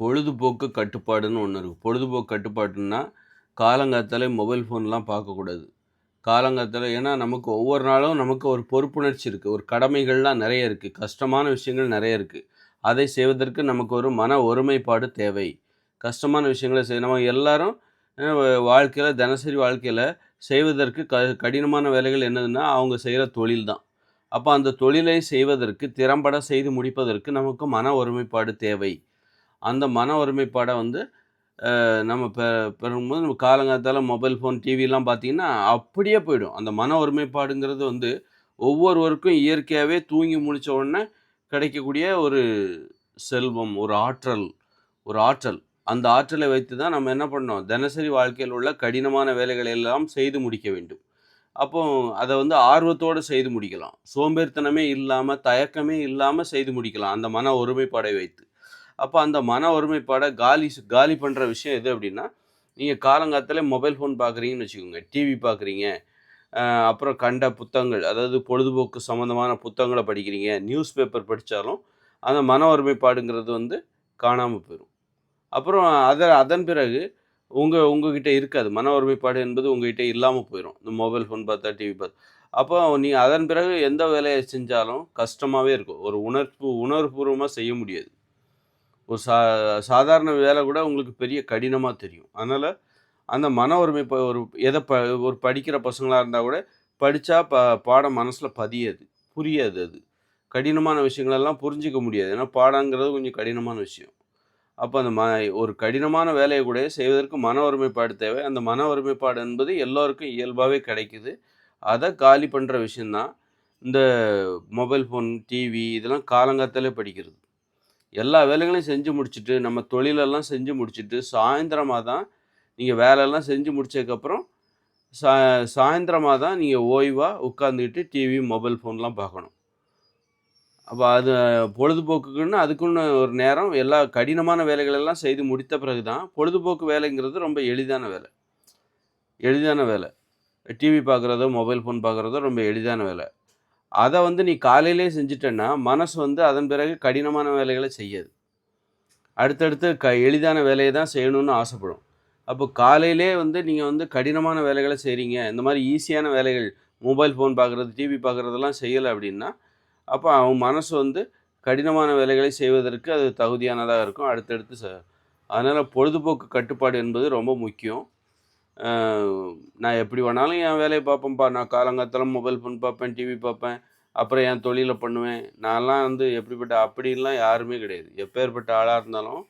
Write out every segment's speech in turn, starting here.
பொழுதுபோக்கு கட்டுப்பாடுன்னு ஒன்று இருக்குது பொழுதுபோக்கு கட்டுப்பாடுன்னா காலங்காத்தாலே மொபைல் ஃபோன்லாம் பார்க்கக்கூடாது. காலங்காத்தால் ஏன்னா நமக்கு ஒவ்வொரு நாளும் நமக்கு ஒரு பொறுப்புணர்ச்சி இருக்குது ஒரு கடமைகள்லாம் நிறைய இருக்குது கஷ்டமான விஷயங்கள் நிறைய இருக்குது அதை செய்வதற்கு நமக்கு ஒரு மன ஒருமைப்பாடு தேவை. கஷ்டமான விஷயங்களை செய்ய நம்ம எல்லாரும் வாழ்க்கையில் தினசரி வாழ்க்கையில் செய்வதற்கு க கடினமான வேலைகள் என்னதுன்னா அவங்க செய்கிற தொழில் தான். அப்போ அந்த தொழிலை செய்வதற்கு திறம்பட செய்து முடிப்பதற்கு நமக்கு மன ஒருமைப்பாடு தேவை. அந்த மன ஒருமைப்பாடை வந்து நம்ம பெ பெறும்போது நம்ம காலங்காலத்தால் மொபைல் ஃபோன் டிவிலாம் பார்த்தீங்கன்னா அப்படியே போயிடும். அந்த மன ஒருமைப்பாடுங்கிறது வந்து ஒவ்வொருவருக்கும் இயற்கையாகவே தூங்கி முடித்த உடனே கிடைக்கக்கூடிய ஒரு செல்வம் ஒரு ஆற்றல் ஒரு ஆற்றல். அந்த ஆற்றலை வைத்து தான் நம்ம என்ன பண்ணோம் தினசரி வாழ்க்கையில் உள்ள கடினமான வேலைகளை எல்லாம் செய்து முடிக்க வேண்டும். அப்போ அதை வந்து ஆர்வத்தோடு செய்து முடிக்கலாம். சோம்பேறித்தனமே இல்லாமல் தயக்கமே இல்லாமல் செய்து முடிக்கலாம் அந்த மன ஒருமைப்பாடை வைத்து. அப்போ அந்த மன ஒருமைப்பாடை காலி காலி பண்ணுற விஷயம் எது அப்படின்னா நீங்கள் காலங்காலத்தில் மொபைல் ஃபோன் பார்க்குறீங்கன்னு வச்சுக்கோங்க டிவி பார்க்குறீங்க அப்புறம் கண்ட புத்தகங்கள் அதாவது பொழுதுபோக்கு சம்மந்தமான புத்தகங்களை படிக்கிறீங்க நியூஸ் பேப்பர் படித்தாலும் அந்த மன ஒருமைப்பாடுங்கிறது வந்து காணாமல் போயிடும் அப்புறம் அதை அதன் பிறகு உங்கள் உங்ககிட்ட இருக்காது. மன ஒருமைப்பாடு என்பது உங்ககிட்ட இல்லாமல் போயிடும் இந்த மொபைல் ஃபோன் பார்த்தா டிவி பார்த்து. அப்போ நீங்கள் அதன் பிறகு எந்த வேலையை செஞ்சாலும் கஷ்டமாகவே இருக்கும். ஒரு உணர்வு உணர்வுபூர்வமாக செய்ய முடியாது. ஒரு சா சாதாரண வேலை கூட உங்களுக்கு பெரிய கடினமாக தெரியும். அதனால் அந்த மன ஒருமைப்பா ஒரு எதை ப ஒரு படிக்கிற பசங்களாக இருந்தால் கூட படித்தா ப பாடம் மனசில் பதியாது. புரியாது அது. கடினமான விஷயங்களெல்லாம் புரிஞ்சிக்க முடியாது. ஏன்னா பாடங்கிறது கொஞ்சம் கடினமான விஷயம். அப்போ அந்த ம ஒரு கடினமான வேலையை கூட செய்வதற்கு மன ஒருமைப்பாடு தேவை. அந்த மன ஒருமைப்பாடு என்பது எல்லோருக்கும் இயல்பாகவே கிடைக்குது. அதை காலி பண்ணுற விஷயந்தான் இந்த மொபைல் ஃபோன் டிவி இதெல்லாம் காலங்காத்தாலே படிக்கிறது. எல்லா வேலைகளையும் செஞ்சு முடிச்சுட்டு நம்ம தொழிலெல்லாம் செஞ்சு முடிச்சுட்டு சாயந்தரமாக தான் நீங்கள் வேலையெல்லாம் செஞ்சு முடிச்சதுக்கப்புறம் சா சாயந்தரமாக தான் நீங்கள் ஓய்வாக உட்காந்துக்கிட்டு டிவி மொபைல் ஃபோன்லாம் பார்க்கணும். அப்போ அது பொழுதுபோக்குக்குன்னு அதுக்குன்னு ஒரு நேரம் எல்லா கடினமான வேலைகளெல்லாம் செய்து முடித்த பிறகு தான் பொழுதுபோக்கு வேலைங்கிறது ரொம்ப எளிதான வேலை. எளிதான வேலை. டிவி பார்க்குறதோ மொபைல் ஃபோன் பார்க்குறதோ ரொம்ப எளிதான வேலை. அதை வந்து நீ காலையிலே செஞ்சுட்டேன்னா மனசு வந்து அதன் பிறகு கடினமான வேலைகளை செய்யாது. அடுத்தடுத்து க எளிதான வேலையை தான் செய்யணும்னு ஆசைப்படும். அப்போ காலையிலே வந்து நீங்கள் வந்து கடினமான வேலைகளை செய்கிறீங்க இந்த மாதிரி ஈஸியான வேலைகள் மொபைல் ஃபோன் பார்க்குறது டிவி பார்க்குறதெல்லாம் செய்யலை அப்படின்னா அப்போ அவன் மனசு வந்து கடினமான வேலைகளை செய்வதற்கு அது தகுதியானதாக இருக்கும். அடுத்தடுத்து ச அதனால் பொழுதுபோக்கு கட்டுப்பாடு என்பது ரொம்ப முக்கியம். நான் எப்படி வேணாலும் என் வேலையை பார்ப்பேன்ப்பா. நான் காலங்காத்தாலும் மொபைல் ஃபோன் பார்ப்பேன் டிவி பார்ப்பேன். அப்புறம் என் தொழிலை பண்ணுவேன். நான்லாம் வந்து எப்படிப்பட்ட அப்படின்லாம் யாருமே கிடையாது. எப்பேற்பட்ட ஆளாக இருந்தாலும்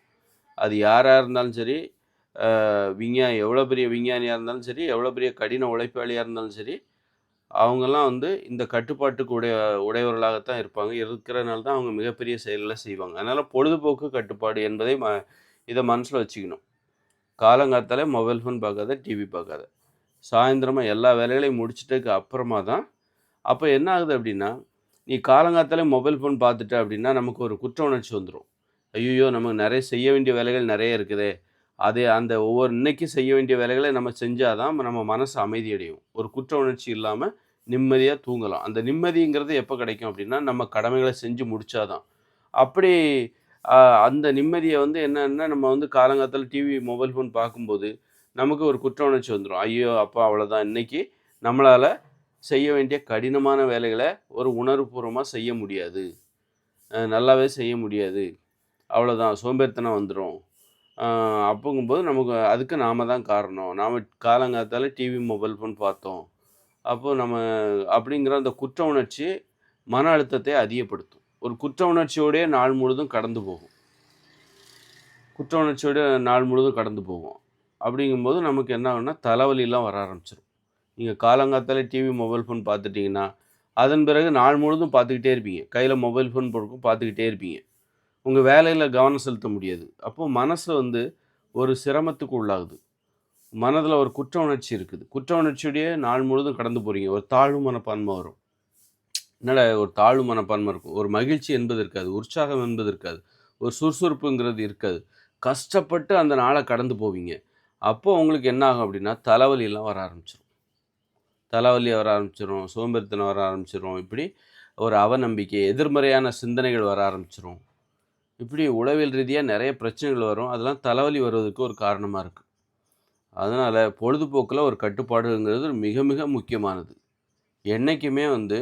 அது யாராக இருந்தாலும் சரி விஞ்ஞானி எவ்வளோ பெரிய விஞ்ஞானியாக இருந்தாலும் சரி எவ்வளோ பெரிய கடின உழைப்பாளியாக இருந்தாலும் சரி அவங்கெல்லாம் வந்து இந்த கட்டுப்பாட்டுக்கு உடைய உடையவர்களாகத்தான் இருப்பாங்க. இருக்கிறனால தான் அவங்க மிகப்பெரிய செயல்களை செய்வாங்க. அதனால் பொழுதுபோக்கு கட்டுப்பாடு என்பதை ம இதை மனசில் வச்சுக்கணும். காலங்காத்தாலே மொபைல் ஃபோன் பார்க்காத டிவி பார்க்காத. சாயந்தரமாக எல்லா வேலைகளையும் முடிச்சிட்டதுக்கு அப்புறமா தான் அப்போ என்ன ஆகுது அப்படின்னா நீ காலங்காத்தாலே மொபைல் ஃபோன் பார்த்துட்ட அப்படின்னா நமக்கு ஒரு குற்ற உணர்ச்சி வந்துடும் ஐயோ நமக்கு நிறைய செய்ய வேண்டிய வேலைகள் நிறைய இருக்குதே. அதே அந்த ஒவ்வொரு இன்னைக்கு செய்ய வேண்டிய வேலைகளை நம்ம செஞ்சால் தான் நம்ம மனசு அமைதி அடையும் ஒரு குற்ற உணர்ச்சி இல்லாமல் நிம்மதியாக தூங்கலாம். அந்த நிம்மதிங்கிறது எப்போ கிடைக்கும் அப்படின்னா நம்ம கடமைகளை செஞ்சு முடித்தாதான் அப்படி அந்த நிம்மதியை வந்து என்னன்னா நம்ம வந்து காலங்காத்தால டிவி மொபைல் ஃபோன் பார்க்கும்போது நமக்கு ஒரு குற்ற உணர்ச்சி வந்துடும் ஐயோ அப்பா அவ்வளோதான் இன்றைக்கி நம்மளால் செய்ய வேண்டிய கடினமான வேலைகளை ஒரு உணர்வுபூர்வமாக செய்ய முடியாது. நல்லாவே செய்ய முடியாது. அவ்வளோதான் சோம்பேறித்தனம் வந்துடும் அப்போங்கும்போது நமக்கு அதுக்கு நாம தான் காரணம். நாம் காலங்காத்தால டிவி மொபைல் ஃபோன் பார்த்தோம். அப்போது நம்ம அப்படிங்கிற அந்த குற்ற உணர்ச்சி மன அழுத்தத்தை அதிகப்படுத்தும். ஒரு குற்ற உணர்ச்சியோடய நாள் முழுதும் கடந்து போகும். குற்ற உணர்ச்சியோட நாள் முழுதும் கடந்து போகும். அப்படிங்கும்போது நமக்கு என்ன ஆகும்னா தலைவலிலாம் வர ஆரம்பிச்சிடும் நீங்கள் காலங்காத்தாலே டிவி மொபைல் ஃபோன் பார்த்துட்டிங்கன்னா அதன் பிறகு நாள் முழுதும் பார்த்துக்கிட்டே இருப்பீங்க. கையில் மொபைல் ஃபோன் போட்டுக்கும் பார்த்துக்கிட்டே இருப்பீங்க. உங்கள் வேலையில் கவனம் செலுத்த முடியாது. அப்போது மனசு வந்து ஒரு சிரமத்துக்கு உள்ளாகுது. மனதில் ஒரு குற்ற உணர்ச்சி இருக்குது. குற்ற உணர்ச்சியுடைய நாள் முழுதும் கடந்து போகிறீங்க ஒரு தாழ்வு மனப்பான்மை வரும். என்னடா ஒரு தாழ்வு மனப்பான்மை இருக்கும். ஒரு மகிழ்ச்சி என்பது இருக்காது. உற்சாகம் என்பது இருக்காது. ஒரு சுறுசுறுப்புங்கிறது இருக்காது. கஷ்டப்பட்டு அந்த நாளை கடந்து போவீங்க. அப்போ உங்களுக்கு என்ன ஆகும் அப்படின்னா தலைவலியெல்லாம் வர ஆரம்பிச்சிடும் தலைவலி வர ஆரம்பிச்சிடும் சோம்பேறித்தனம் வர ஆரம்பிச்சிடும் இப்படி ஒரு அவநம்பிக்கை எதிர்மறையான சிந்தனைகள் வர ஆரம்பிச்சிடும் இப்படி உளவியல் ரீதியாக நிறைய பிரச்சனைகள் வரும். அதெல்லாம் தலைவலி வருவதற்கு ஒரு காரணமாக இருக்குது அதனால் பொழுதுபோக்கில் ஒரு கட்டுப்பாடுங்கிறது மிக மிக முக்கியமானது. என்றைக்குமே வந்து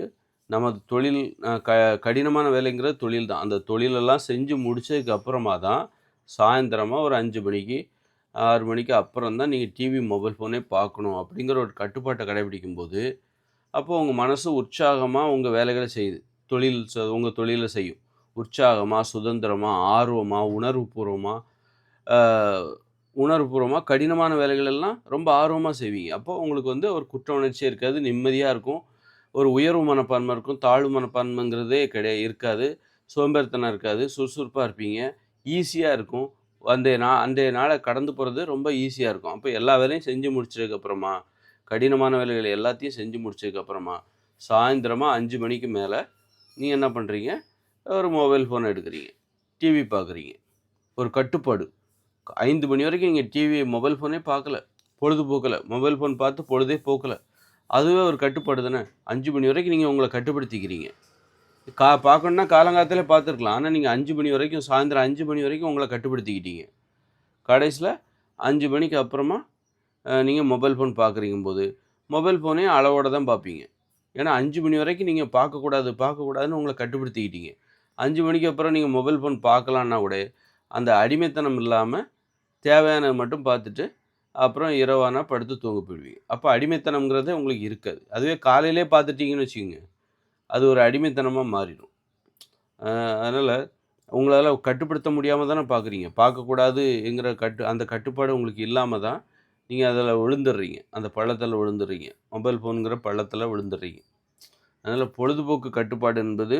நமது தொழில் க கடினமான வேலைங்கிறது தொழில் தான். அந்த தொழிலெல்லாம் செஞ்சு முடித்ததுக்கு அப்புறமா தான் சாயந்தரமாக ஒரு அஞ்சு மணிக்கு ஆறு மணிக்கு அப்புறம் தான் நீங்கள் டிவி மொபைல் ஃபோனே பார்க்கணும் அப்படிங்கிற ஒரு கட்டுப்பாட்டை கடைபிடிக்கும் போது அப்போது உங்கள் மனசு உற்சாகமாக உங்கள் வேலைகளை செய்யுது. தொழில் உங்கள் தொழிலை செய்யும். உற்சாகமாக சுதந்திரமாக ஆர்வமாக உணர்வுபூர்வமாக உணர்வுபூர்வமாக கடினமான வேலைகள் எல்லாம் ரொம்ப ஆர்வமாக செய்வீங்க. அப்போ உங்களுக்கு வந்து ஒரு குற்ற உணர்ச்சியே இருக்காது நிம்மதியாக இருக்கும். ஒரு உயர்வு மனப்பான்மை இருக்கும் தாழ்வு மனப்பான்மைங்கிறதே கிடையாது இருக்காது. சோம்பேறித்தனம் இருக்காது சுறுசுறுப்பாக இருப்பீங்க ஈஸியாக இருக்கும். அந்த நா அன்றைய நாளை கடந்து போகிறது ரொம்ப ஈஸியாக இருக்கும். அப்போ எல்லா வேலையும் செஞ்சு முடிச்சதுக்கப்புறமா கடினமான வேலைகள் எல்லாத்தையும் செஞ்சு முடிச்சதுக்கப்புறமா சாயந்தரமாக அஞ்சு மணிக்கு மேலே நீங்கள் என்ன பண்ணுறீங்க ஒரு மொபைல் ஃபோன் எடுக்கிறீங்க டிவி பார்க்குறீங்க ஒரு கட்டுப்பாடு. ஐந்து மணி வரைக்கும் நீங்கள் டிவி மொபைல் ஃபோனே பார்க்கல பொழுதுபோக்கலை மொபைல் ஃபோன் பார்த்து பொழுதே போக்கலை. அதுவே ஒரு கட்டுப்பாடு தானே அஞ்சு மணி வரைக்கும் நீங்கள் உங்களை கட்டுப்படுத்திக்கிறீங்க. கா பார்க்கணுன்னா காலங்காலத்திலே பார்த்துருக்கலாம். ஆனால் நீங்கள் அஞ்சு மணி வரைக்கும் சாயந்தரம் அஞ்சு மணி வரைக்கும் உங்களை கட்டுப்படுத்திக்கிட்டீங்க. கடைசியில் அஞ்சு மணிக்கு அப்புறமா நீங்கள் மொபைல் ஃபோன் பார்க்குறீங்க போது மொபைல் ஃபோனே அளவோடு தான் பார்ப்பீங்க. ஏன்னா அஞ்சு மணி வரைக்கும் நீங்கள் பார்க்கக்கூடாது பார்க்கக்கூடாதுன்னு உங்களை கட்டுப்படுத்திக்கிட்டீங்க. அஞ்சு மணிக்கு அப்புறம் நீங்கள் மொபைல் ஃபோன் பார்க்கலான்னா கூட அந்த அடிமைத்தனம் இல்லாமல் தேவையானது மட்டும் பார்த்துட்டு அப்புறம் இரவானா படுத்து தூங்க போயிடுவீங்க. அப்போ அடிமைத்தனம்ங்கிறது உங்களுக்கு இருக்காது. அதுவே காலையிலே பார்த்துட்டிங்கன்னு வச்சுக்கோங்க. அது ஒரு அடிமைத்தனமாக மாறிடும். அதனால் உங்களால் கட்டுப்படுத்த முடியாமல் தானே பார்க்குறீங்க. பார்க்கக்கூடாதுங்கிற கட்டு அந்த கட்டுப்பாடு உங்களுக்கு இல்லாமல் தான் நீங்கள் அதில் விழுந்துடுறீங்க. அந்த பள்ளத்தில் விழுந்துடுறீங்க. மொபைல் ஃபோனுங்கிற பள்ளத்தில் விழுந்துடுறீங்க. அதனால் பொழுதுபோக்கு கட்டுப்பாடு என்பது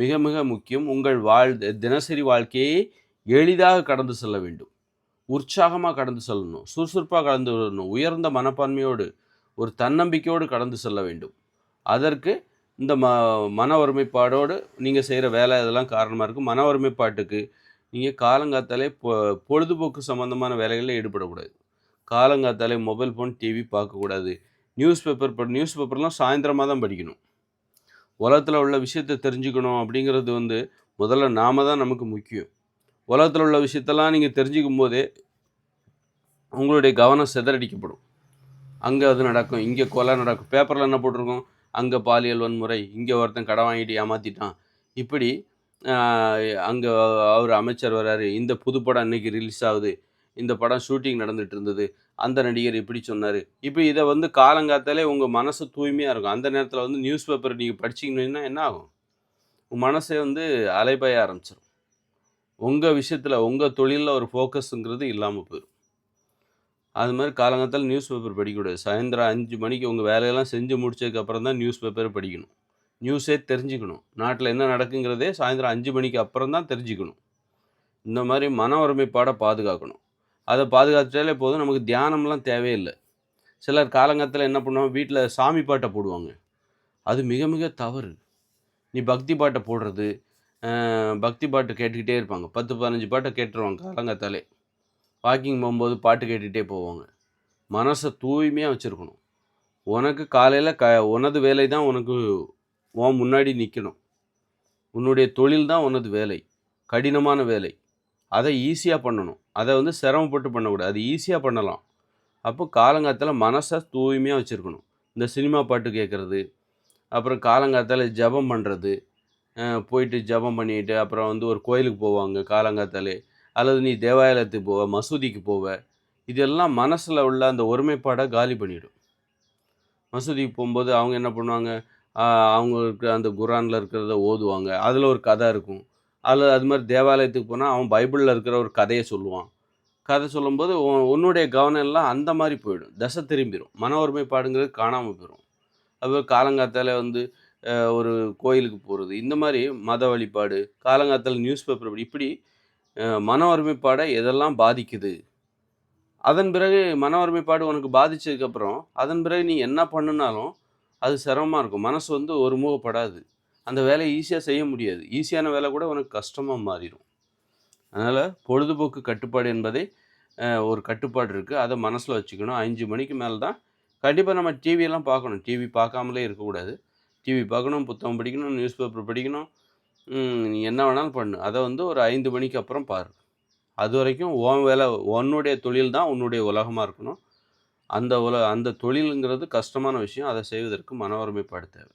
மிக மிக முக்கியம். உங்கள் வாழ் தினசரி வாழ்க்கையை எளிதாக கடந்து செல்ல வேண்டும். உற்சாகமாக கடந்து செல்லணும் சுறுசுறுப்பாக கடந்து வரணும் உயர்ந்த மனப்பான்மையோடு ஒரு தன்னம்பிக்கையோடு கடந்து செல்ல வேண்டும். அதற்கு இந்த ம மன ஒருமைப்பாடோடு நீங்கள் செய்கிற வேலை இதெல்லாம் காரணமாக இருக்கும் மன ஒருமைப்பாட்டுக்கு நீங்கள் காலங்காத்தாலே பொ பொழுதுபோக்கு சம்மந்தமான வேலைகளில் ஈடுபடக்கூடாது. காலங்காத்தாலே மொபைல் ஃபோன் டிவி பார்க்கக்கூடாது. நியூஸ் பேப்பர் இப்போ நியூஸ் பேப்பர்லாம் சாயந்தரமாக தான் படிக்கணும். உலகத்தில் உள்ள விஷயத்தை தெரிஞ்சுக்கணும் அப்படிங்கிறது வந்து முதல்ல நாம தான் நமக்கு முக்கியம். உலகத்தில் உள்ள விஷயத்தெல்லாம் நீங்கள் தெரிஞ்சுக்கும் போதே உங்களுடைய கவனம் சிதறடிக்கப்படும். அங்கே அது நடக்கும் இங்கே கொலை நடக்கும். பேப்பரில் என்ன போட்டிருக்கோம்? அங்கே பாலியல் வன்முறை இங்கே ஒருத்தன் கடை வாங்கிட்டு ஏமாற்றிட்டான் இப்படி அங்கே அவர் அமைச்சர் வராரு இந்த புது படம் இன்னைக்கு ரிலீஸ் ஆகுது இந்த படம் ஷூட்டிங் நடந்துட்டு இருந்தது அந்த நடிகர் இப்படி சொன்னார். இப்போ இதை வந்து காலங்காத்தாலே உங்கள் மனசு தூய்மையாக இருக்கும். அந்த நேரத்தில் வந்து நியூஸ் பேப்பர் நீங்கள் படிச்சிங்கன்னா என்ன ஆகும்? உங்கள் மனசே வந்து அலைபாய ஆரம்பிச்சிடும் உங்கள் விஷயத்தில் உங்கள் தொழிலில் ஒரு ஃபோக்கஸுங்கிறது இல்லாமல் போயிடும் அது மாதிரி காலங்காலத்தில் நியூஸ் பேப்பர் படிக்கக்கூடாது. சாயந்தரம் அஞ்சு மணிக்கு உங்கள் வேலையெல்லாம் செஞ்சு முடிச்சதுக்கப்புறம் தான் நியூஸ் பேப்பரை படிக்கணும். நியூஸே தெரிஞ்சுக்கணும். நாட்டில் என்ன நடக்குங்கிறதே சாயந்தரம் அஞ்சு மணிக்கு அப்புறம் தான் தெரிஞ்சுக்கணும். இந்த மாதிரி மன ஒருமைப்பாடை பாதுகாக்கணும். அதை பாதுகாத்தாலே போதும். நமக்கு தியானம்லாம் தேவையில்லை. சிலர் காலங்காலத்தில் என்ன பண்ணுவாங்க? வீட்டில் சாமி பாட்டை போடுவாங்க. அது மிக மிக தவறு. நீ பக்தி பாட்டை போடுறது பக்தி பாட்டு கேட்டுக்கிட்டே இருப்பாங்க. பத்து பதினஞ்சு பாட்டை கேட்டுருவாங்க காலங்காத்தாலே. வாக்கிங் போகும்போது பாட்டு கேட்டுகிட்டே போவாங்க. மனசை தூய்மையாக வச்சுருக்கணும். உனக்கு காலையில் க உனது வேலை தான் உனக்கு உன் முன்னாடி நிற்கணும் உன்னுடைய தொழில் தான் உனது வேலை. கடினமான வேலை. அதை ஈஸியாக பண்ணணும். அதை வந்து சிரமப்பட்டு பண்ணக்கூடாது. அது ஈஸியாக பண்ணலாம். அப்போ காலங்காத்தால் மனசை தூய்மையாக வச்சுருக்கணும். இந்த சினிமா பாட்டு கேட்குறது அப்புறம் காலங்காத்தால் ஜபம் பண்ணுறது போயிட்டு ஜபம் பண்ணிட்டு அப்புறம் வந்து ஒரு கோயிலுக்கு போவாங்க காலங்காத்தாலே. அல்லது நீ தேவாலயத்துக்கு போவ மசூதிக்கு போவ. இதெல்லாம் மனசில் உள்ள அந்த ஒருமைப்பாடை காலி பண்ணிவிடும் மசூதிக்கு போகும்போது அவங்க என்ன பண்ணுவாங்க? அவங்களுக்கு அந்த குரானில் இருக்கிறத ஓதுவாங்க. அதில் ஒரு கதை இருக்கும். அதில் அது மாதிரி தேவாலயத்துக்கு போனால் அவன் பைபிளில் இருக்கிற ஒரு கதையை சொல்லுவான். கதை சொல்லும்போது உன்னுடைய கவனம் எல்லாம் அந்த மாதிரி போயிடும். தசை திரும்பிடும் மன ஒருமைப்பாடுங்கிறது காணாமல் போயிடும் அது காலங்காத்தால் வந்து ஒரு கோயிலுக்கு போகிறது இந்த மாதிரி மத வழிபாடு காலங்காத்தல் நியூஸ் பேப்பர் இப்படி மன ஒருமைப்பாடை எதெல்லாம் பாதிக்குது? அதன் பிறகு மன ஒருமைப்பாடு உனக்கு பாதித்ததுக்கப்புறம் அதன் பிறகு நீ என்ன பண்ணுனாலும் அது சிரமமாக இருக்கும். மனசு வந்து ஒருமுகப்படாது. அந்த வேலையை ஈஸியாக செய்ய முடியாது. ஈஸியான வேலை கூட உனக்கு கஷ்டமாக மாறிடும். அதனால் பொழுதுபோக்கு கட்டுப்பாடு என்பதை ஒரு கட்டுப்பாடு இருக்குது அதை மனசில் வச்சுக்கணும். அஞ்சு மணிக்கு மேலே தான் கண்டிப்பாக நம்ம டிவியெல்லாம் பார்க்கணும். டிவி பார்க்காமலே இருக்கக்கூடாது. டிவி பார்க்கணும் புத்தகம் படிக்கணும் நியூஸ் பேப்பர் படிக்கணும் நீ என்ன வேணாலும் பண்ணு. அதை வந்து ஒரு ஐந்து மணிக்கு அப்புறம் பாரு. அதுவரைக்கும் உன் வேலை உன்னுடைய தொழில் தான் உன்னுடைய உலகமாக இருக்கணும். அந்த உல அந்த தொழிலுங்கிறது கஷ்டமான விஷயம். அதை செய்வதற்கு மன ஒருமைப்பாடு தேவை.